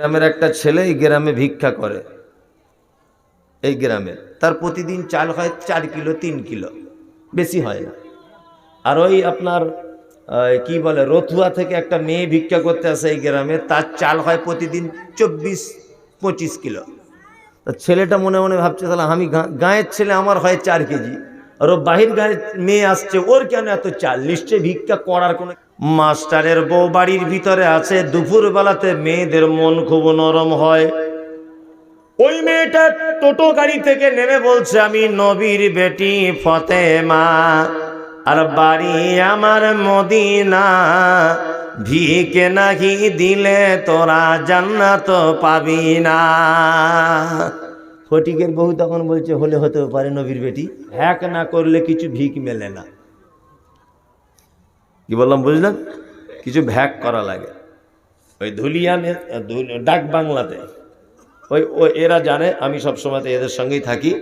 গ্রামের একটা ছেলে এই গ্রামে ভিক্ষা করে। এই গ্রামে। তার প্রতিদিন চাল হয় চার কিলো, তিন কিলো। বেশি হয় না। আর ওই আপনার কি বলে রথুয়া থেকে একটা মেয়ে ভিক্ষা করতে আসে এই গ্রামে, তার চাল হয় প্রতিদিন চব্বিশ, পঁচিশ কিলো। ছেলেটা মনে মনে ভাবছে, তাহলে আমি গাঁয়ের ছেলে, আমার হয় চার কেজি। আর বাহির গাঁয়ের মেয়ে আসছে, ওর কেন এত চাল? নিশ্চয়ই ভিক্ষা করার কোনো মাস্টারের বউ বাড়ির ভিতরে আছে দুপুর বেলাতে মেয়েদের মন খুব নরম হয়। ওই মেয়েটা টোটো গাড়ি থেকে নেমে বলছে, আমি নবীর বেটি ফতেমা, আর বাড়ি আমার মদিনা। ভিকে নাকি দিলে তোরা জান্নাত পাবি না। ফটিকের বউ তখন বলছে, হলে হতেও পারে নবীর বেটি। হ্যাক না করলে কিছু ভিক মেলে না। কি বললাম, বুঝলেন? কিছু ভ্যাক করা লাগে। ওই ধুলিয়ানে ডাক বাংলাতে। ওই, ও, এরা জানে, আমি সবসময় এদের সঙ্গেই থাকি।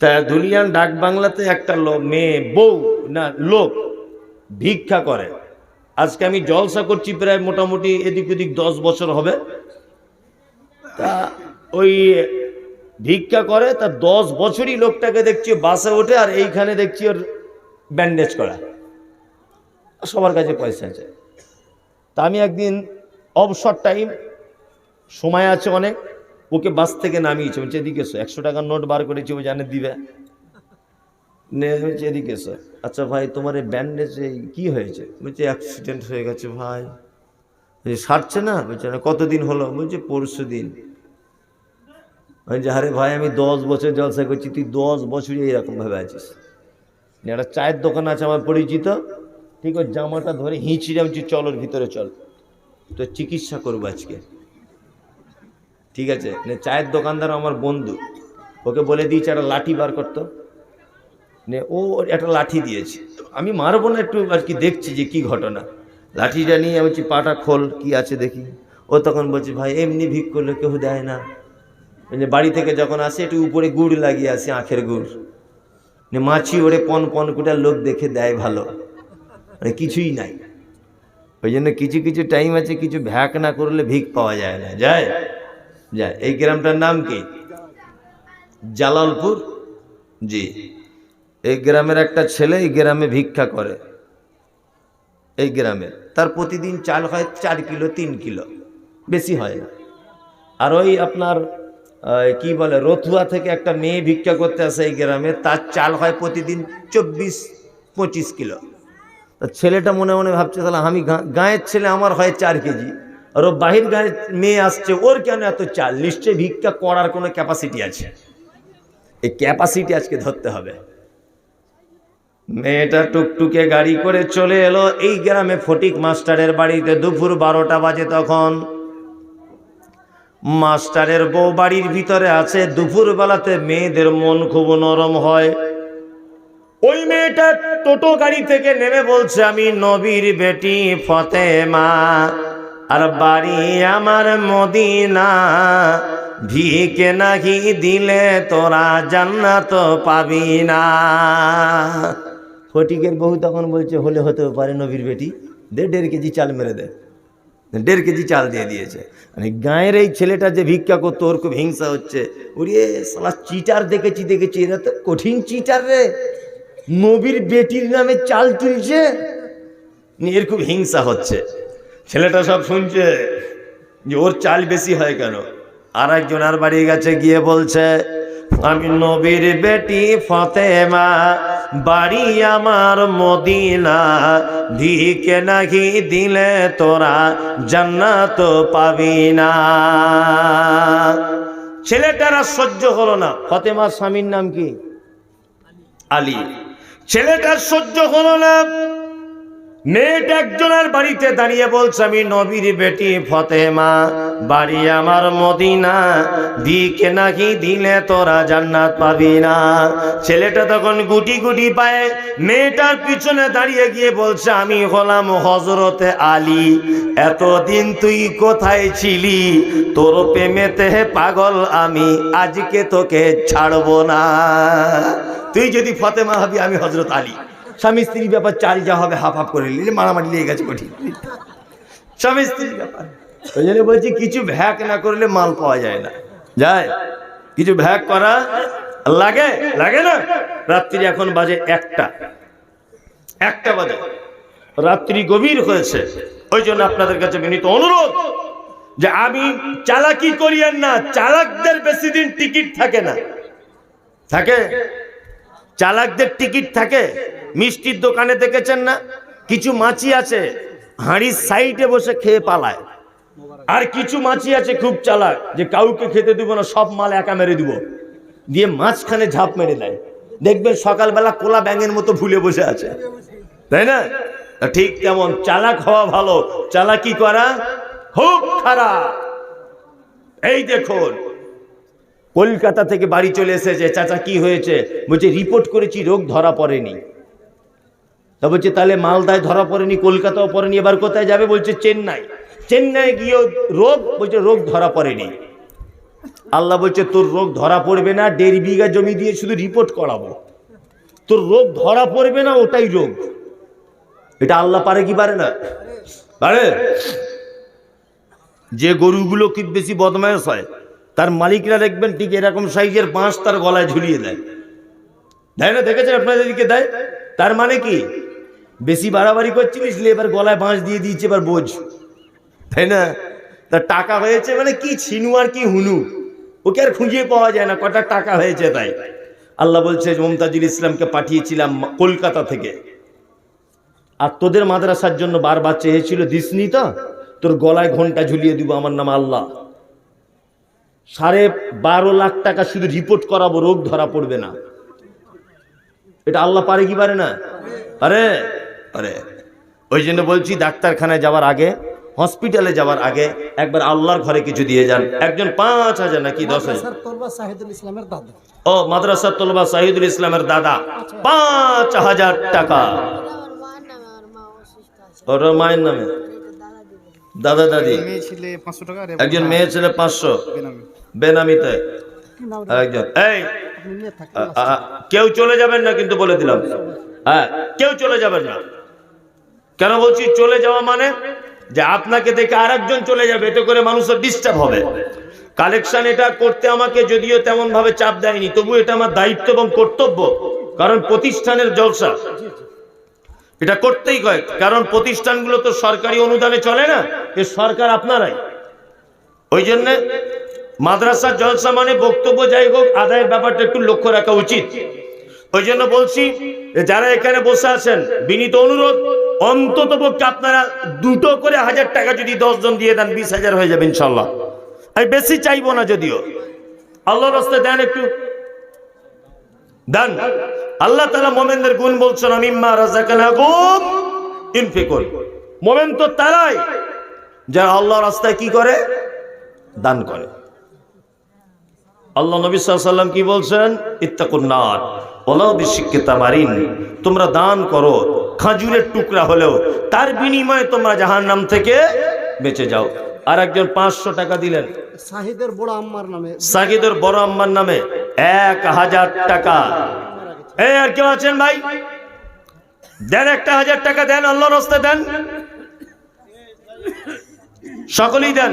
তা ধুলিয়ান ডাক বাংলাতে একটা লোক মেয়ে, বউ, না, লোক ভিক্ষা করে। আজকে আমি জলসা করছি প্রায় মোটামুটি এদিক ওদিক দশ বছর হবে। তা ওই ভিক্ষা করে তার দশ বছরই লোকটাকে দেখছি বাসে ওঠে আর এইখানে দেখছি ওর ব্যান্ডেজ করা। সবার কাছে পয়সা আছে। তা আমি একদিন অবসর টাইম সময় আছে অনেক, ওকে বাস থেকে নামিয়েছে। বলছে, এদিকে এসো, একশো টাকার নোট বার করেছি, ও জানে দিবে। বলছে, এদিকে এসো। আচ্ছা ভাই, তোমার এই ব্যান্ডেজে কি হয়েছে? বলছে অ্যাক্সিডেন্ট হয়ে গেছে ভাই। সারছে না? বলছে, না, কতদিন হলো? বলছে পরশু দিন বলছে আরে ভাই, আমি দশ বছর জলসা করছি, তুই দশ বছরই এইরকম ভাবে আছিস। একটা চায়ের দোকান আছে আমার পরিচিত, ঠিক ওই জামাটা ধরে হিঁচড়ে আমি ওর ভিতরে চল তো চিকিৎসা করব আজকে। ঠিক আছে, নে, চায়ের দোকানদার আমার বন্ধু, ওকে বলে দিয়েছে, একটা লাঠি বার করতো। নে, ও ওর একটা লাঠি দিয়েছে। আমি মারবো না একটু, আর কি দেখছি যে কি ঘটনা। লাঠিটা নিয়ে আমি পাটা খোল, কি আছে দেখি? ও তখন বলছে, ভাই, এমনি ভিক করলে কেউ দেয় না। বলছে বাড়ি থেকে যখন আসে, একটু উপরে গুড় লাগিয়ে আসে আখের গুড়। নে মাছি ওরে পন পন কুটার লোক দেখে দেয় ভালো। মানে কিছুই নাই। ওই জন্য কিছু কিছু টাইম আছে, কিছু ভ্যাক না করলে ভিক পাওয়া যায় না। যায় যায় এই গ্রামটার নাম কি? জালালপুর? জি। এই গ্রামের একটা ছেলে এই গ্রামে ভিক্ষা করে। এই গ্রামে। তার প্রতিদিন চাল হয় চার কিলো, তিন কিলো। বেশি হয় না। আর ওই আপনার কি বলে রথুয়া থেকে একটা মেয়ে ভিক্ষা করতে আসে এই গ্রামে, তার চাল হয় প্রতিদিন চব্বিশ, পঁচিশ কিলো। তা ছেলেটা মনে মনে ভাবছে, তাহলে আমি গাঁয়ের ছেলে আমার হয় চার কেজি, আর ও বাহির গাঁয়ের মেয়ে আসছে, ওর কেন এত চাল? নিশ্চয়ই ভিক্ষা করার কোনো ক্যাপাসিটি আছে। এই ক্যাপাসিটি আজকে ধরতে হবে। মেয়েটা টুকটুকে গাড়ি করে চলে এলো, এই গ্রামে ফটিক মাস্টারের বাড়িতে দুপুর বারোটা বাজে তখন। মাস্টারের বউ বাড়ির ভিতরে আছে দুপুর বেলাতে মেয়েদের মন খুব নরম হয়। ওই মেয়েটা টোটো গাড়ি থেকে নেমে বলছে, আমি নবীর বেটি ফতেমা, আর বাড়ি আমার মদিনা। ভিকে নাকি দিলে তোরা জান্নাত পাবি না। ফটিকের বউ তখন বলছে, হলে হতেও পারে নবীর বেটি। দেড় কেজি চাল মেরে দে। দেড় কেজি চাল দিয়ে দিয়েছে। মানে গাঁয়ের এই ছেলেটা যে ভিক্ষা করতো, ওর খুব হিংসা হচ্ছে। ওরে সালা চিটার দেখেছি দেখেছি, এরা তো কঠিন চিটার রে। নবীর বেটির নামে চাল তুলছে। এর খুব হিংসা হচ্ছে। ছেলেটা সব শুনছে যে ওর চাল বেশি হয় কেন? আর একজন আর বাড়ি গেছে, গিয়ে বলছে, আমি নবীর বেটি ফতেমা। বাড়ি আমার মদিনা দিকে নাকি দিলে তোরা জান্নাত পাবি না। ছেলেটার সহ্য হলো না। ফতেমার স্বামীর নাম কি? আলী। ছেলেটার সহ্য হলো না। মেয়েটা একজনের বাড়িতে দাঁড়িয়ে বলছে, আমি নবীর বেটি ফতেমা, বাড়ি আমার মদিনা। দিকে নাকি দিলে তোরা জান্নাত পাবি না। ছেলেটা তখন গুটি গুটি পায়ে মেয়েটার পিছনে দাঁড়িয়ে গিয়ে বলছে, আমি হলাম হজরতে আলী। এতদিন তুই কোথায় ছিলি? তোর প্রেমেতে পাগল আমি। আজকে তোকে ছাড়বো না। তুই যদি ফতেমা হবি, আমি হজরত আলী। স্বামী স্ত্রীর ব্যাপার চারি যা হবে হাফ হাফ করে নিলে মারামারি লেগে গেছে কঠিন। স্বামী স্ত্রীর ব্যাপার। ওই জন্য বলছি, কিছু ভ্যাক না করলে মাল পাওয়া যায় না। যায়? কিছু ভ্যাক করা লাগে? লাগে না? রাত্রি এখন বাজে একটা। একটা বাজে। রাত্রি গভীর হয়েছে। ওই জন্য আপনাদের কাছে বিনীত অনুরোধ যে আমি চালাকি করিয়েন না, চালাকদের বেশি দিন টিকিট থাকে না। থাকে? চালাকদের টিকিট থাকে। মিষ্টির দোকানে দেখেছেন না? কিছু মাছি আছে, হাঁড়ির সাইডে বসে খেয়ে পালায়। আর কিছু মাছি আছে খুব চালাক, যে কাউকে খেতে দিব না, সব মাল একা মেরে দিব। দিয়ে মাঝখানে ঝাঁপ মেরে দেয়। দেখবেন সকালবেলা কোলা ব্যাঙের মতো ভুলে বসে আছে। তাই না? ঠিক তেমন, চালাক হওয়া ভালো। চালাকি করা খুব খারাপ। এই দেখুন কলকাতা থেকে বাড়ি চলে এসেছে। চাচা, কি হয়েছে? বলছে, রিপোর্ট করেছি, রোগ ধরা পড়েনি। তা বলছে, তাহলে মালদায় ধরা পড়েনি, কলকাতাও পড়েনি, এবার কোথায় যাবে? বলছে, চেন্নাই। চেন্নাই গিয়েও রোগ, বলছে, রোগ ধরা পড়েনি। আল্লাহ বলছে, তোর রোগ ধরা পড়বে না, দেড় বিঘা জমি দিয়ে শুধু রিপোর্ট করাবো। তোর রোগ ধরা পড়বে না, ওটাই রোগ। এটা আল্লাহ পারে কি পারে না? পারে। যে গরুগুলো খুব বেশি বদমায়েশ হয় তার মালিকরা দেখবেন ঠিক এরকম সাইজের বাঁশ তার গলায় ঝুলিয়ে দেয়। দেয় না? দেখেছেন আপনাদের দিকে দেয়। তার মানে কি? বেশি বাড়াবাড়ি করছিলিস এবার গলায় বাঁশ দিয়ে দিয়েছে এবার বোঝ। তাই না? তার টাকা হয়েছে মানে কি ছিনু আর কি হুনু? ওকে আর খুঁজিয়ে পাওয়া যায় না, কটা টাকা হয়েছে তাই। আল্লাহ বলছে, মমতাজুল ইসলামকে পাঠিয়েছিলাম কলকাতা থেকে। আর তোদের মাদ্রাসার জন্য বারবার চেয়েছিল, দিসনি তো? তোর গলায় ঘণ্টা ঝুলিয়ে দিব, আমার নাম আল্লাহ। সাড়ে বারো লাখ টাকা শুধু রিপোর্ট করাবো রোগ ধরা পড়বে না। এটা আল্লাহ পারে কি পারে না? আরে আরে ওই জন্য বলছি ডাক্তারখানায় যাওয়ার আগে হসপিটালে যাওয়ার আগে একবার আল্লাহর ঘরে কিছু দিয়ে যান। একজন পাঁচ হাজার নাকি দশ হাজার? স্যার তোরবা শাহিদুল ইসলামের দাদা। ও মাদ্রাসা তলবা সাহিদুল ইসলামের দাদা। পাঁচ হাজার টাকা। ওর মায়ের নামে। দাদা দাদি। ছেলে পাঁচশো টাকা একজন মেয়ে ছেলে পাঁচশো। বেনামিতে। কি নাম আর একজন এই কেউ চলে যাবেন না কিন্তু বলে দিলাম। হ্যাঁ কেউ চলে যাবেন না। কেন বলছি চলে যাওয়া মানে? যে আপনাকে দেখে আরেকজন চলে যাবে, এতে করে মানুষের ডিস্টার্ব হবে। কালেকশন এটা করতে আমাকে যদিও তেমন ভাবে চাপ দেয়নি তবু এটা আমার দায়িত্ব এবং কর্তব্য, কারণ প্রতিষ্ঠানের জলসা। এটা করতেই হয় কারণ প্রতিষ্ঠানগুলো তো সরকারি অনুদানে চলে না, এ সরকার আপনারাই। ওই জন্য মাদ্রাসার জলসা মানে বক্তব্য যাই হোক, আদায়ের ব্যাপারটা একটু লক্ষ্য রাখা উচিত। ওই জন্য বলছি যারা এখানে বসে আছেন, বিনীত অনুরোধ, অন্তত পক্ষে আপনারা দুটো করে হাজার টাকা যদি জন দিয়ে দেন, বিশ হাজার হয়ে যাবে ইনশাল্লাহ আমি বেশি চাইব না যদিও। আল্লাহ রাস্তায় দেন একটু। দেন। আল্লাহ তালা মোমেনদের গুণ বলছেন রাজাকানা গুম ইনফিকুন। মোমেন তো তারাই। যারা আল্লাহ রাস্তায় কি করে? দান করে। আল্লাহ নবী সাল্লাম কি বলছেন? ইত্তাকুন্নার ওলাও বিশিক্ষিতা মারিন তোমরা দান করো খাজুরের টুকরা হলেও তার বিনিময়ে তোমরা জাহান নাম থেকে বেঁচে যাও। আর একজন পাঁচশো টাকা দিলেন। শাহিদের বড় আম্মার নামে। সাকিদের বড় আম্মার নামে এক হাজার টাকা। এই আর কেউ আছেন ভাই? দেন একটা হাজার টাকা দেন আল্লাহ রাস্তায় দেন। সকলেই দেন।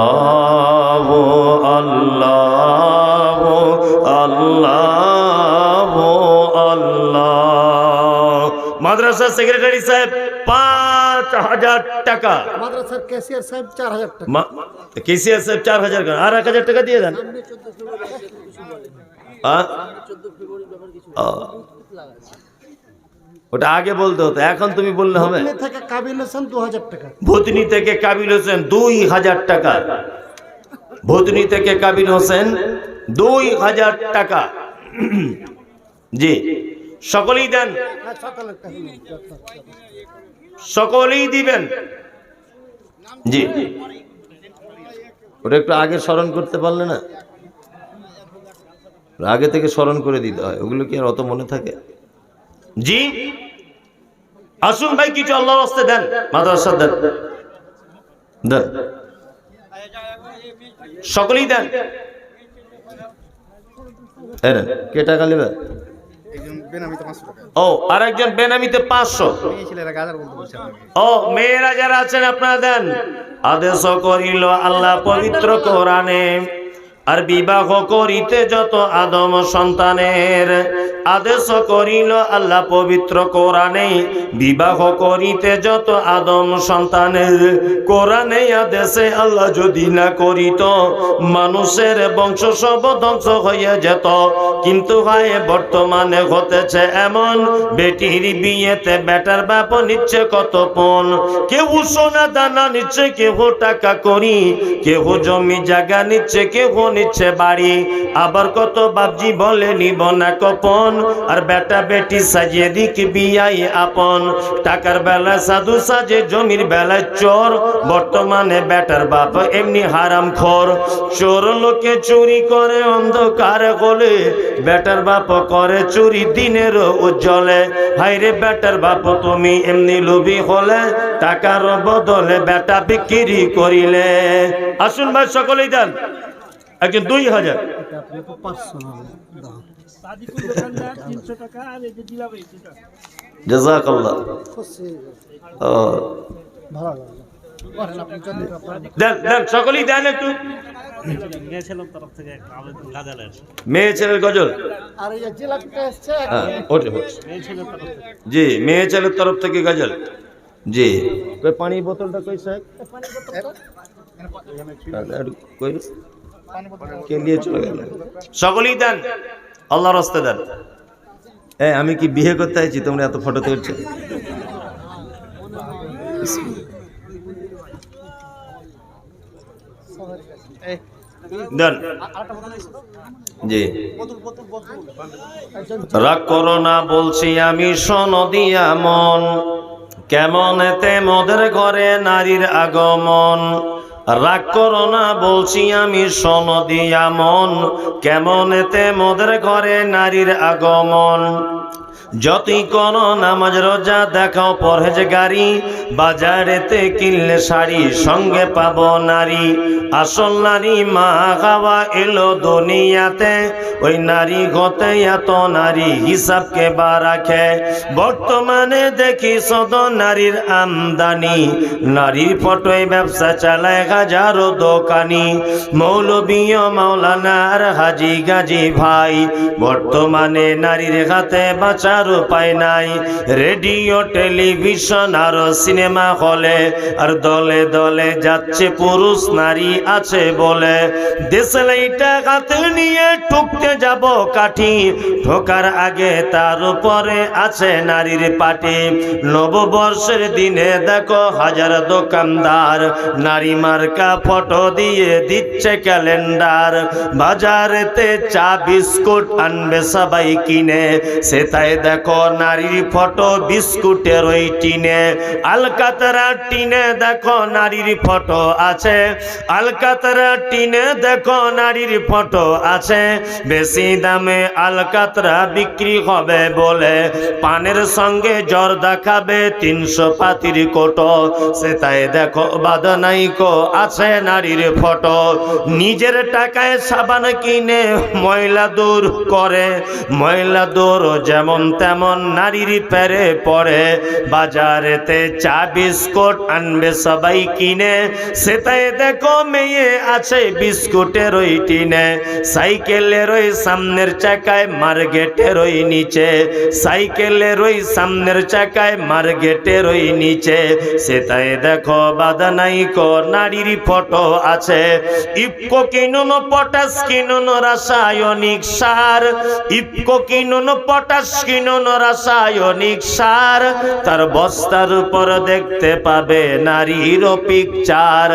মাদ্রাসার সেক্রেটারি সাহেব পাঁচ হাজার টাকা মাদ্রাসার ক্যাশিয়ার সাহেব চার হাজার টাকা কেসিআর সাহেব চার হাজার টাকা আর এক হাজার টাকা দিয়ে দেন আ? ও। ওটা আগে বলতে হতো এখন তুমি বললে হবে। ভুতনি থেকে কাবিল হোসেন দু হাজার টাকা ভূতনি থেকে কাবিল হোসেন দুই হাজার টাকা ভূতনি থেকে কাবিল হোসেন দুই হাজার টাকা জি সকলেই দেন। হ্যাঁ, সকলেই দিবেন। জি। ওটা একটু আগে স্মরণ করতে পারলে না? আগে থেকে স্মরণ করে দিতে হয়। ওগুলো কি আর অত মনে থাকে? জি। আসুন ভাই কিছু আল্লাহর রাস্তে দেন মাদ্রাসা দেন। দেন। সকলেই দেন। কে টাকা নেবে একজন বেনামিতে পাঁচশো টাকা ও আর একজন বেনামিতে পাঁচশো। ও মেয়েরা যারা আছেন আপনারা দেন। আদেশ করিল আল্লাহ পবিত্র কোরআনে। আর বিবাহ করিতে যত আদম সন্তানের আদেশ করিল, আল্লাহ পবিত্র কোরআনে বিবাহ করিতে যত আদম সন্তানের কোরআনে আদেশে আল্লাহ যদি না করিত, মানুষের বংশ সব ধ্বংস হয়ে যেত। কিন্তু হয়, বর্তমানে ঘটেছে এমন, বেটির বিয়েতে বেটার বাপ নিচ্ছে কত পণ। কেউ সোনা দানা নিচ্ছে কেউ টাকা করি কেউ জমি জায়গা নিচ্ছে কেউ নিচ্ছে বাড়ি। আবার কত বাপজি বলে, নিব না কপন। আর বেটা বেটি সাজিয়ে দিক বিয়াই আপন। টাকার বেলা সাধু সাজে, জমির বেলায় চোর। বর্তমানে বেটার বাপ এমনি হারাম খোর। চোর লোকে চুরি করে অন্ধকার গলে বেটার বাপ করে চুরি দিনের উজ্জ্বলে। হাইরে বেটার বাপ, তুমি এমনি লোভী হলে, টাকার বদলে বেটা বিক্রি করিলে। আসুন ভাই, সকলেই দেন একজন দুই হাজার। জাজাকাল্লাহ। দেন দেন সকলেই দেন একটু। মেয়ে ছেলের গজল। হ্যাঁ। জি মেয়ে ছেলের তরফ থেকে গজল। জি। পানি বোতলটা কই সাহেব? কই? কে নিয়ে চলে গেল সকলেই দেন আল্লাহর রাস্তে দেন। এ আমি কি বিয়ে করতে চাইছি তোমরা এত ফটো তুলছো? দেন। জি। রাগ করো না বলছি আমি শোন দিয়া মন। কেমন এতে মোদের ঘরে নারীর আগমন। রাগ করো না বলছি আমি শোন দিয়া মন কেমন এতে মোদের ঘরে নারীর আগমন? যতই কোন নামাজ, রোজা দেখাও পরহেজ গাড়ি বাজারেতে কিনলে শাড়ি, সঙ্গে পাবো নারী। আসল নারী মা খাওয়া এলো দুনিয়াতে, ওই নারী গতে এত নারী হিসাবকে বা রাখে? বর্তমানে দেখি সদ নারীর আমদানি, নারীর ফটোয় ব্যবসা চালায় হাজারো দোকানি। মৌলবীয় মাওলানার হাজি গাজি ভাই, বর্তমানে নারীর হাতে বাঁচার উপায় নাই। রেডিও, টেলিভিশন আর সিনেমা হলে আর দলে দলে যাচ্ছে পুরুষ, নারী আছে বলে। দেশে লাইটা হাতে নিয়ে ঠুকতে যাব কাঠি, ঢোকার আগে তার উপরে আছে নারীর পাটি। নববর্ষের দিনে দেখো হাজার দোকানদার, নারী মার্কা ফটো দিয়ে দিচ্ছে ক্যালেন্ডার। বাজারেতে চা, বিস্কুট আনবে সবাই কিনে সেটাই দেখো নারীর ফটো বিস্কুটের ওই টিনে, আলকাতরা টিনে দেখো নারীর ফটো আছে। আলকাতরা টিনে দেখো নারীর ফটো আছে। বেশি দামে আলকাতরা বিক্রি হবে বলে পানের সঙ্গে জ্বর দেখাবে তিনশো পাতির কোটো। সেটাই দেখো বাদনাইকো আছে নারীর ফটো। নিজের টাকায় সাবান কিনে ময়লা দূর করে। ময়লা দূর যেমন তেমন নারীর প্যারে পড়ে। বাজারেতে চা বিস্কুট আনবে সবাই কিনে। সেটাই দেখো মেয়ে আছে বিস্কুটের ওই টিনে। সাইকেলের ওই সামনের চাকায় মার্গেটের ওই নিচে। সাইকেলের ওই সামনের চাকায় মার্গেটের ওই নিচে। সেটাই দেখো বাদানাই কো, নারীর ফটো আছে। ইফকো কিনুন পটাশ, কিনুন রাসায়নিক সার। ইফকো কিনুন পটাশ, কিনুন রাসায়নিক সার, তার বস্তার উপর দেখতে পাবে নারীর পিকচার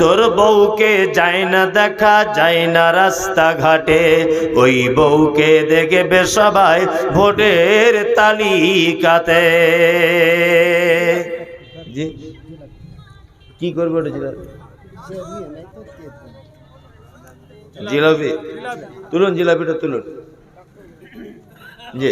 তোর বউকে যায় না দেখা, যায় না রাস্তাঘাটে। ওই বউকে দেখবে সবাই ভোটের তালিকাতে। কি করবে জিলাপি। তুলুন জিলাপিটা তুলুন। জি।